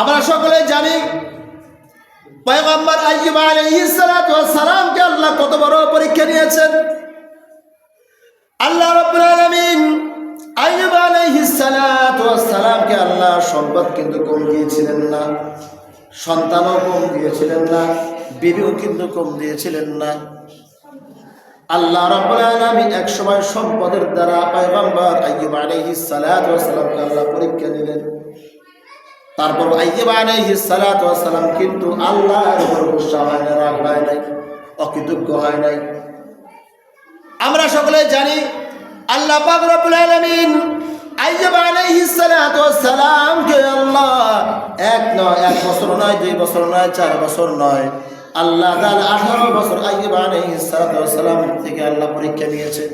আমরা সকলে জানি পয়গম্বর ওয়াস সালামকে আল্লাহ কত বড় পরীক্ষা নিয়েছেন। আল্লাহ রাব্বুল আলামিন আইয়ুব আলাইহিস সালাতু সালামকে আল্লাহ সম্পদ কিন্তু কম দিয়েছিলেন না, সন্তানও কম দিয়েছিলেন না, বিবিও কিন্তু কম দিয়েছিলেন না। আল্লাহ রাব্বুল আলামিন এক সময় সম্পদের দ্বারা পয়গম্বর ওয়াস সালামকে আল্লাহ পরীক্ষা নিলেন। তারপর সালাম কিন্তু আল্লাহর হয় না, রাগ হয় নাই, অকৃতজ্ঞ হয় নাই। আমরা সকলে জানি আল্লাহ পাক আল্লাহ এক নয়, এক বছর নয়, দুই বছর নয়, চার বছর নয়, আল্লাহ তাআলা 18 বছর থেকে আল্লাহ পরীক্ষা নিয়েছে।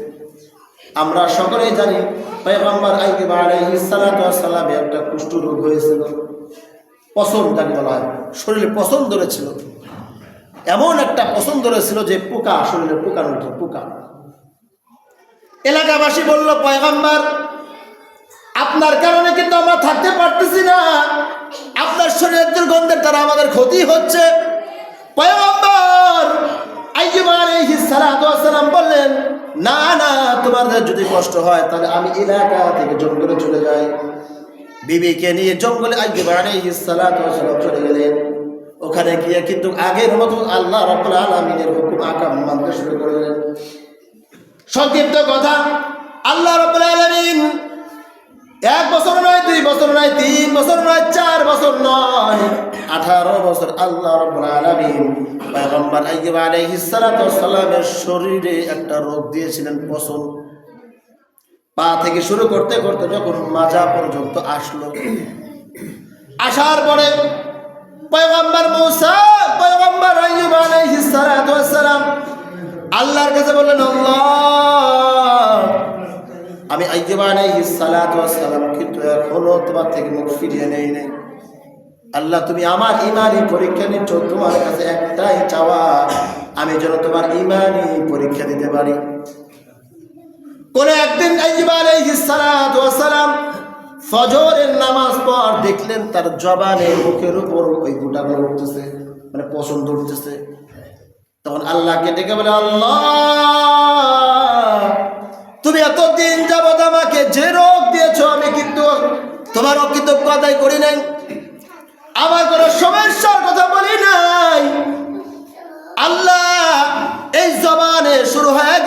আমরা সকলেই জানি পয়গম্বর ওয়াস একটা কুষ্ঠ রোগ হয়েছিল। পছন্দ যাকে বলা হয়। শরীরে পছন্দ ধরেছিল এমন একটা পছন্দ ধরেছিল যে পোকা, শরীরে পোকার মতো পোকা। এলাকাবাসী বলল, পয়গম্বর, আপনার কারণে কিন্তু আমরা থাকতে পারতেছি না। আপনার শরীরের দুর্গন্ধের দ্বারা আমাদের ক্ষতি হচ্ছে। বললেন, না না, তোমাদের যদি কষ্ট হয়, তাহলে আমি এলাকা থেকে জঙ্গলে চলে যাই। বিবিকে নিয়ে জঙ্গলে আইয়ুব আলাইহিস সালাতু ওয়াস সালাম চলে গেলেন। ওখানে গিয়ে কিন্তু আগের মতো আল্লাহ রাব্বুল আলামিনের হুকুম, আকাম মানতে শুরু করলেন। সংক্ষিপ্ত কথা, আল্লাহ রাব্বুল আলামিন এক বছর নয়, দুই বছর নয়, তিন বছর নয়, চার বছর নয়, আঠারো বছর আল্লাহ রাব্বুল সালামের শরীরে একটা রোগ দিয়েছিলেন পছন্দ পা থেকে শুরু করতে করতে যখন মাজা পর্যন্ত আসলো। আসার পরে পয়গম্বর মূসা, পয়গম্বর আইয়ুব আলাইহিস সালাম আল্লাহর কাছে বললেন, আল্লাহ, আমি আইয়ুব আলাইহিস সালাতু ওয়াস সালাম কিন্তু এখনও তোমার থেকে মুখ ফিরিয়ে নেই নেই আল্লাহ, তুমি আমার ইমানি পরীক্ষা নিচ্ছ, তোমার কাছে একটাই চাওয়া, আমি যেন তোমার ইমানি পরীক্ষা দিতে পারি। কোন একদিন ফজরের নামাজ পর দেখলেন তার জবানে মুখের উপর ওই গোটাগুলো উঠতেছে মানে পছন্দ উঠতেছে। তখন আল্লাহকে ডেকে বলে, আল্লাহ, তুমি এতদিন যাবৎ আমাকে যে রোগ দিয়েছ, আমি কিন্তু তোমার অকৃতজ্ঞতাই করি নাই। আমার কোনো সমস্যার কথা বলি নাই। আল্লাহ, এই জবানে শুরু হয়ে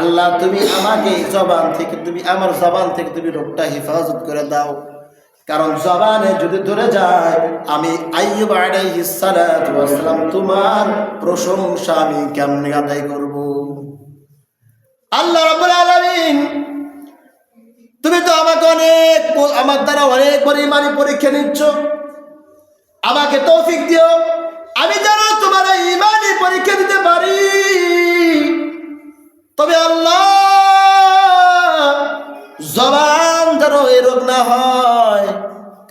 আল্লাহ, তুমি আমাকে জবান থেকে, তুমি আমার জবান থেকে তুমি রোগটা হেফাজত করে দাও। কারণ জবানে যদি ধরে যায়, আমি আইয়ুব আলাইহিস সালাতু তোমার প্রশংসা আমি কেমনে আদায় করব? আল্লাহ রাব্বুল আলামিন, তুমি তো আমাকে অনেক, আমার দ্বারা অনেক পরিমাণে পরীক্ষা নিচ্ছ। আমাকে তৌফিক দিও। আমি যেন তোমার এই ইমানি পরীক্ষা দিতে পারি। তবে আল্লাহ জবান যেন এই রোগ না হয়,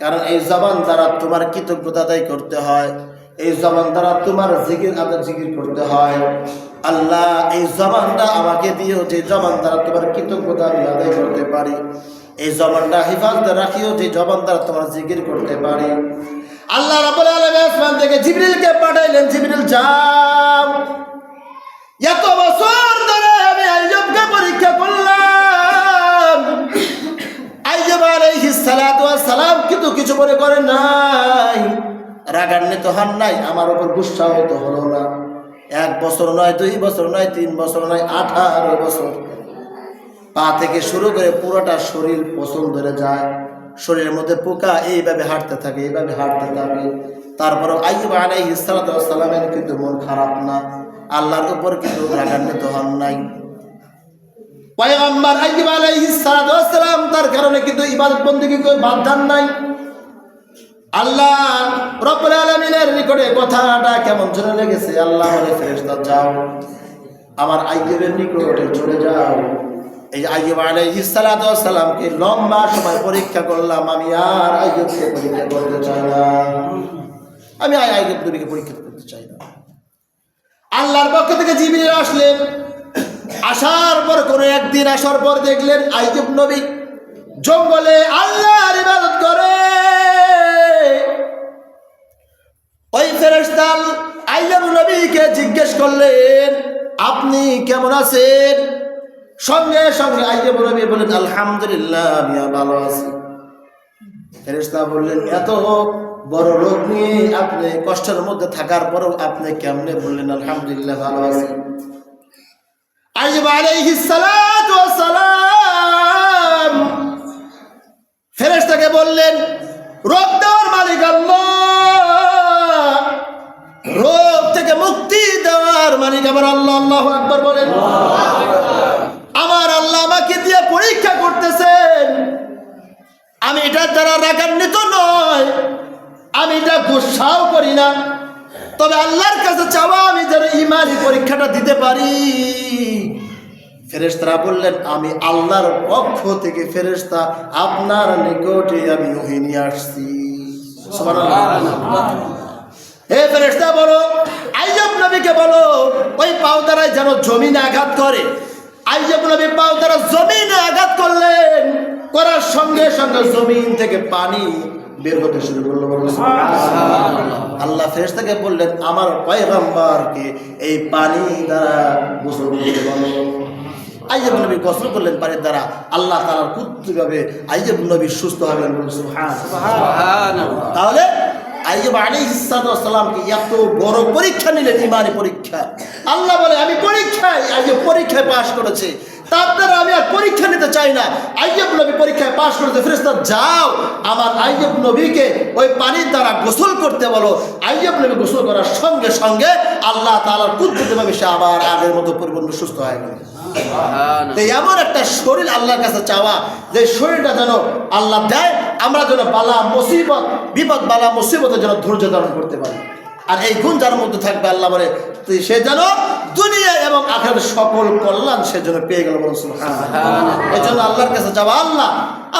কারণ এই জবান দ্বারা তোমার কৃতজ্ঞতা আদায় করতে হয়, এই জবান দ্বারা তোমার জিকির আদায় জিকির করতে হয়। আল্লাহ এই জবানটা আমাকে দিও যে জবান দ্বারা তোমার কৃতজ্ঞতা আমি আদায় করতে পারি। এই জবানটা হিফাজতে রাখিও যে জবান দ্বারা তোমার জিকির করতে পারি। আল্লাহ রাব্বুল আলামিন আসমান থেকে জিবরিলকে পাঠাইলেন, জিবরিল যাও। এত বছর ধরে আমি আইয়ুবকে পরীক্ষা করলাম। সালাতু ওয়াস সালাম কিন্তু কিছু মনে করেন নাই। রাগান্বিত হন নাই, আমার উপর গুসা হতে হলো না। এক বছর নয়, দুই বছর নয়, তিন বছর নয়, আঠারো বছর। পা থেকে শুরু করে পুরোটা শরীর পছন্দ ধরে যায়। শরীরের মধ্যে পোকা এইভাবে হাঁটতে থাকে, এইভাবে হাঁটতে থাকে। তারপরে সালাতু ওয়াস সালামের কিন্তু মন খারাপ না। আল্লাহর উপর কিন্তু রাগান্বিত হন নাই। পয়গম্বর আইয়ুব আলাইহিস সালাতু ওয়াস সালাম তার কারণে কিন্তু ইবাদত বন্দেগী কেউ বাদ দেন নাই। আল্লাহ রব্বুল আলামিনের নিকটে কথাটা কেমন চলে লেগেছে। আল্লাহ বলে, ফেরেশতা, যাও। আমার আইয়ুবের নিকটে চলে যাও। এই আইয়ুব আলাইহিস সালাতু ওয়াস সালামকে লম্বা সময় পরীক্ষা করলাম। আমি আর আইয়ুবকে পরীক্ষা করতে চাই না। আমি আর আইয়ুব নবীকে পরীক্ষা করতে চাই না। আল্লাহর পক্ষ থেকে জিবরিল আসলেন। আসার পর কোনো একদিন আসার পর দেখলেন আইজুব নবী জঙ্গলে আল্লাহর ইবাদত করে। ওই ফেরেস্তাল আইজুব নবীকে জিজ্ঞেস করলেন, আপনি কেমন আছেন? সঙ্গে সঙ্গে আইজুব নবী বলেন আলহামদুলিল্লাহ, আমি ভালো আছি। ফেরেস্তা বললেন, এত বড় রোগ নিয়ে আপনি কষ্টের মধ্যে থাকার পরেও আপনি কেমনে বললেন, আলহামদুলিল্লাহ, ভালো আছি ওয়াস সালাম ফেরেশতাকে বললেন, রোগ দেওয়ার মালিক আল্লাহ। রোগ থেকে মুক্তি দেওয়ার মালিক আমার আল্লাহ। আল্লাহু আকবার বলেন। আমার আল্লাহ আমাকে দিয়ে পরীক্ষা করতেছেন। আমি এটার দ্বারা রাগান্বিত নয়। আমি এটা গুসাও করি না। তবে আল্লাহর কাছে চাওয়া আমি যেন ইমানি পরীক্ষাটা দিতে পারি। ফেরেশতারা বললেন, আমি আল্লাহর পক্ষ থেকে ফেরেশতা আপনার নিকটে আমি ওহি নিয়ে আসছি। হে ফেরেশতা, বলো আইজাব নবীকে বলো, ওই পাও যেন জমিনে আঘাত করে। আইজাব নবী সঙ্গে সঙ্গে জমিন থেকে পানি বের হতে শুরু করল। আল্লাহ ফেরেশতাকে বললেন আমার পয়গম্বরকে এই পানি দ্বারা গোসল করতে বলো। নবী গোসল করলেন পানির দ্বারা। আল্লাহ নবী সুস্থ হবেন তাহলে আইয়ুব সালামকে এত বড় পরীক্ষা নিলেন ইমানি পরীক্ষা। আল্লাহ বলে আমি পরীক্ষায় আইয়ুব পরীক্ষায় পাশ করেছে। তার দ্বারা আমি আর পরীক্ষা নিতে চাই না। আইয়ুব নবী পরীক্ষায় পাশ করেছে। ফেরেশতা যাও আমার আইয়ুব নবীকে ওই পানির দ্বারা গোসল করতে বলো। আইয়ুব নবী গোসল করার সঙ্গে সঙ্গে আল্লাহ তাআলার কুদরতিভাবে সে আবার আগের মতো পরিপূর্ণ সুস্থ হয়ে গেল। এমন একটা শরীর আল্লাহর কাছে চাওয়া যে শরীরটা যেন আল্লাহ দেয় আমরা যেন বালা মুসিবত বিপদ বালা মুসিবতের যেন ধৈর্য ধারণ করতে পারি। আর এই গুণ যার মধ্যে থাকবে আল্লাহ বলে সে যেন দুনিয়া এবং আখের সকল কল্যাণ সে যেন পেয়ে গেল বলুন এই জন্য আল্লাহর কাছে যাওয়া আল্লাহ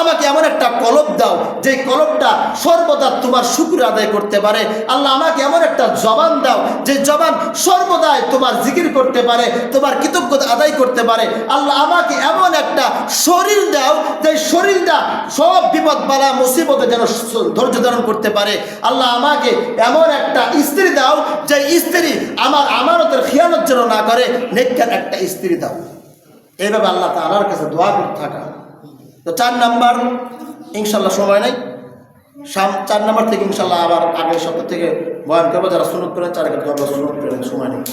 আমাকে এমন একটা কলব দাও যে কলবটা সর্বদা তোমার শুক্র আদায় করতে পারে। আল্লাহ আমাকে এমন একটা জবান দাও যে জবান সর্বদাই তোমার জিকির করতে পারে তোমার কৃতজ্ঞতা আদায় করতে পারে। আল্লাহ আমাকে এমন একটা শরীর দাও যে শরীরটা সব বিপদ বালা মুসিবতে যেন ধৈর্য ধারণ করতে পারে। আল্লাহ আমাকে এমন একটা স্ত্রী দাও যে স্ত্রী আমার আমানতের খিয়ানত যেন না করে, নেককার একটা স্ত্রী দাও। এইভাবে আল্লাহ তালার কাছে দোয়া করতে থাকা। তো চার নাম্বার ইনশাল্লাহ সময় নেই। সাম- চার নাম্বার থেকে ইনশাল্লাহ আবার আগের সপ্তাহ থেকে বয়ান করব, যারা সুনত করেন, চার করব সুনত করেন, সময় নেই।